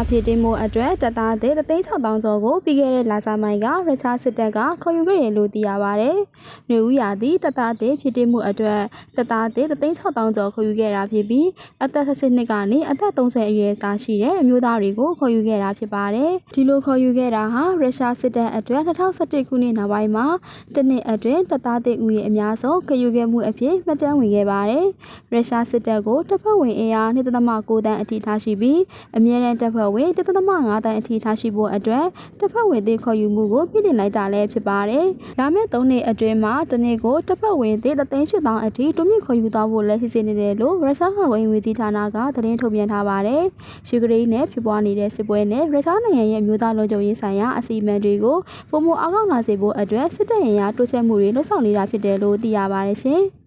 များဖြစ်တင်မှုအတွက်တပ်သားသစ်36000ကျော်ကိုပြီးခဲ့တဲ့လဆမိုင်းကရချာစစ်တပ်ကခေါ်ယူခဲ့တယ်လို့သိရပါဗျ။နေဦးရာသည့်တပ်သားသစ်ဖြစ်တင်မှုအတွက်တပ်သားသစ်36000ကျော်ခေါ်ယူခဲ့တာဖြစ်ပြီးအသက်18နှစ်ကနေအသက်30အရွယ်သားရှိတဲ့အမျိုးသားတွေကိုခေါ်ယူခဲ့တာဖြစ်ပါတယ်။ဒီလိုခေါ်ယူခဲ့တာဟာရုရှားစစ်တပ်အတွက်2017ခုနှစ်နောက်ပိုင်းမှာတစ်နှစ်အတွင်းတပ်သားသစ်ဦးရေအများဆုံးခေါ်ယူခဲ့မှုအဖြစ်မှတ်တမ်းဝင်ခဲ့ပါတယ်။ရုရှားစစ်တပ်ကိုတပ်ဖွဲ့ဝင်အင်အား2.9တန်းအထိထားရှိပြီးအမြဲတမ်းတပ်ဖွဲ့ဝင်1.5တန်းအထိထားရှိဖို့အတွက်တပ်ဖွဲ့ဝင်သစ်ခေါ်ယူမှုကိုပြည်တင်လိုက်တာလည်းဖြစ်ပါတယ်။လာမယ့်3နှစ်အတွင်းမှာတစ်နေ့ကိုတပ်ဖွဲ့ဝင်သစ်3,800အထိတိုးမြင့်ခေါ်ယူသွားဖို့လည်းစီစဉ်နေတယ်လို့ရုရှားကာကွယ်ရေးဝန်ကြီးဌာနကသတင်းထုတ်ပြန်ထားပါတယ်။ယူကရိန်းနဲ့ဖြစ်ပွားနေတဲ့စစ်ပွဲနဲ့ရုရှားနိုင်ငံရဲ့အမျိုးသားလုံခြုံရေးဆိုင်ရာအစီအမံတွေကိုပုံမအားကောင်းလာစေဖို့အတွက်စစ်တပ်ရင်ရာတိုးဆက်မှုတွေလှုပ်ဆောင်နေတာဖြစ်တယ်လို့သိရပါတယ်ရှင်။